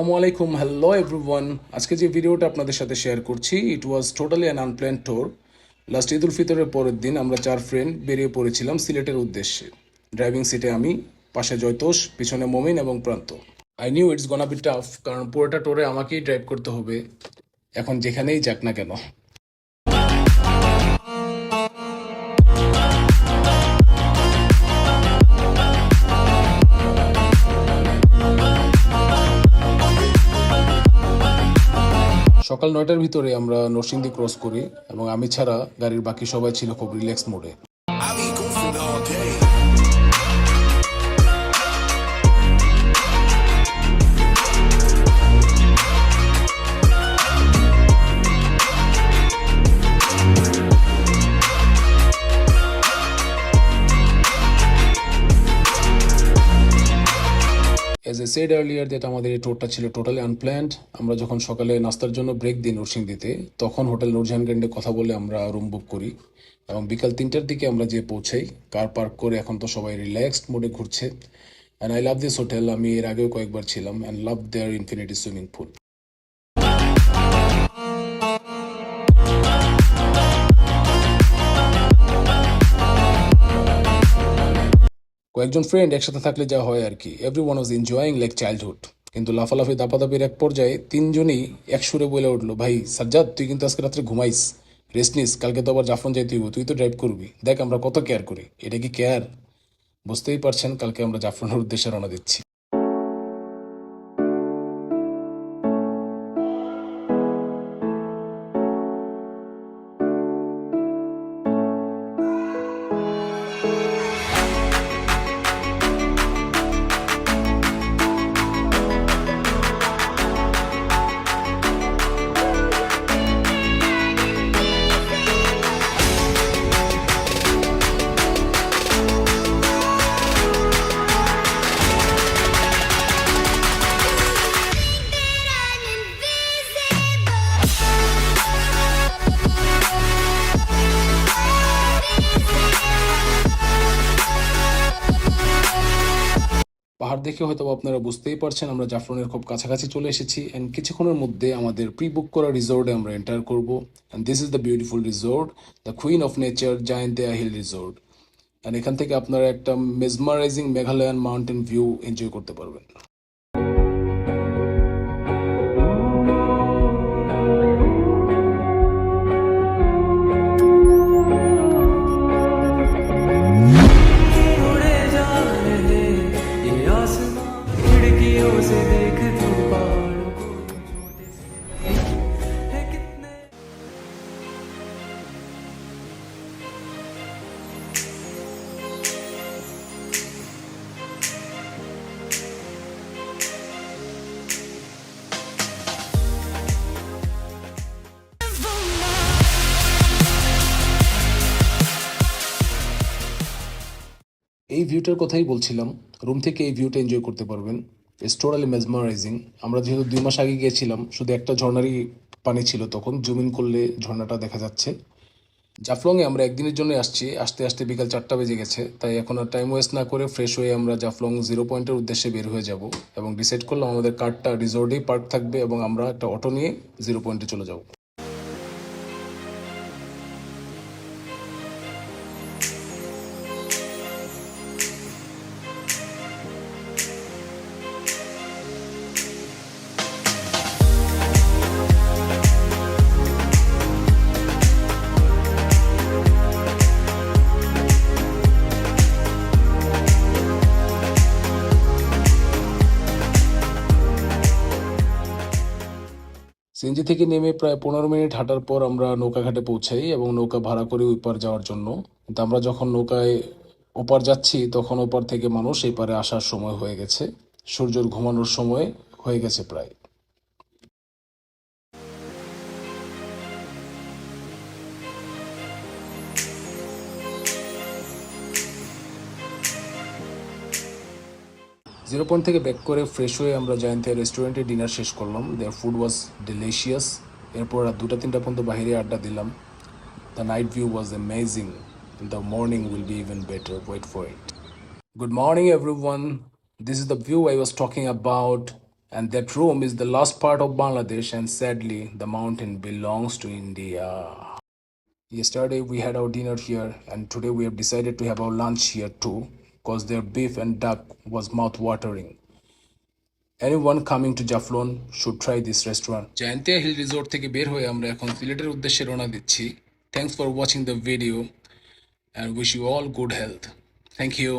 আসসালামু আলাইকুম। Hello everyone আজকে যে ভিডিওটা আপনাদের সাথে শেয়ার করছি it was totally an unplanned tour last Eid ul ফিতরের পরের দিন আমরা চার ফ্রেন্ড বেরিয়ে পড়েছিলাম সিলেটের উদ্দেশ্যে। ড্রাইভিং সিটে আমি, পাশে জয়তোষ, পিছনে মমিন এবং Pranto. I knew it's gonna be tough কারণ পুরোটা টোরে আমাকেই ড্রাইভ করতে হবে। এখন যেখানেই যাক না কেন। সকাল নয়টার ভিতরে আমরা নরসিংদী ক্রস করি এবং আমি ছাড়া গাড়ির বাকি সবাই ছিল খুব রিল্যাক্স মোডে as I said earlier that আমাদের এই টোরটা ছিল টোটালি আনপ্ল্যান্ড আমরা যখন সকালে নাস্তার জন্য ব্রেক দিই নরসিংদীতে, তখন হোটেল নুরজাহান গ্র্যান্ডে কথা বলে আমরা রুম বুক করি। এবং বিকাল তিনটার দিকে আমরা যেয়ে পৌঁছাই। কার পার্ক করে এখন তো সবাই রিল্যাক্সড মোডে ঘুরছে। And I love this hotel আমি এর আগেও কয়েকবার ছিলাম। And love their infinity swimming pool কয়েকজন ফ্রেন্ড একসাথে থাকলে যা হয় আর কি। Everyone was enjoying like childhood কিন্তু লাফালাফি, দাপাদাপির এক পর্যায়ে তিনজনই এক সুরে বলে উঠল, ভাই, সাজ্জাদ, তুই কিন্তু আজকে রাত্রে ঘুমাইস। রেস্ট নিস, কালকে তো আবার জাফন যাইতে হইব, তুই তো ড্রাইভ করবি। দেখ আমরা কত কেয়ার করি, এটা কি কেয়ার বুঝতেই পারছেন, কালকে আমরা জাফরনের উদ্দেশ্যে রওনা দিচ্ছি। পাহাড় দেখে হয়তো আপনারা বুঝতেই পারছেন, আমরা জাফরনের খুব কাছাকাছি চলে এসেছি। অ্যান্ড কিছুক্ষণের মধ্যে আমাদের প্রি বুক করা রিসোর্টে আমরা এন্টার করব। And this is the beautiful resort the queen of nature Jaintia hill resort and এখান থেকে আপনারা একটা mesmerising Meghalayan mountain view enjoy করতে পারবেন। এই ভিউটার কথাই বলছিলাম। রুম থেকে এই ভিউটা এনজয় করতে পারবেন। ইটস টোটালি মেজমারাইজিং আমরা যেহেতু দুই মাস আগে গিয়েছিলাম, শুধু একটা ঝর্নারই পানি ছিল তখন জুমিন করলে ঝর্ণাটা দেখা যাচ্ছে। জাফলংয়ে আমরা একদিনের জন্য আসছি, আসতে আসতে বিকাল চারটা বেজে গেছে, তাই এখন আর টাইম ওয়েস্ট না করে ফ্রেশ হয়ে আমরা জাফলং জিরো পয়েন্টের উদ্দেশ্যে বের হয়ে যাব এবং ডিসাইড করলাম আমাদের কার্ডটা রিসোর্টেই পার্ক থাকবে এবং আমরা একটা অটো নিয়ে জিরো পয়েন্টে চলে যাব। সিএনজি থেকে নেমে প্রায় পনেরো মিনিট হাঁটার পর আমরা নৌকাঘাটে পৌঁছাই এবং নৌকা ভাড়া করে ওই পার যাওয়ার জন্য। কিন্তু আমরা যখন নৌকায় ওপার যাচ্ছি, তখন ওপার থেকে মানুষ এই পারে আসার সময় হয়ে গেছে। সূর্যর ঘুমানোর সময় হয়ে গেছে প্রায়। জিরো পয়েন্ট থেকে ব্যাক করে ফ্রেশ হয়ে আমরা জয়ন্তিয়া রেস্টুরেন্টে ডিনার শেষ করলাম দেয়ার ফুড ওয়াজ ডিলিশিয়াস এরপর রাত দুটা তিনটা পর্যন্ত বাইরে আড্ডা দিলাম the night view was amazing the morning will be even better wait for it Good morning, everyone. This is the view I was talking about. And that Rome is the last part of Bangladesh, and sadly, the mountain belongs to India. Yesterday we had our dinner here, and today we have decided to have our lunch here too, because their beef and duck was mouth-watering. Anyone coming to Jaflon should try this restaurant. Jaintia hill resort থেকে বের হয়ে আমরা এখন সিলেটের উদ্দেশ্যে রওনা দিচ্ছি thanks for watching the video and wish you all good health. Thank you.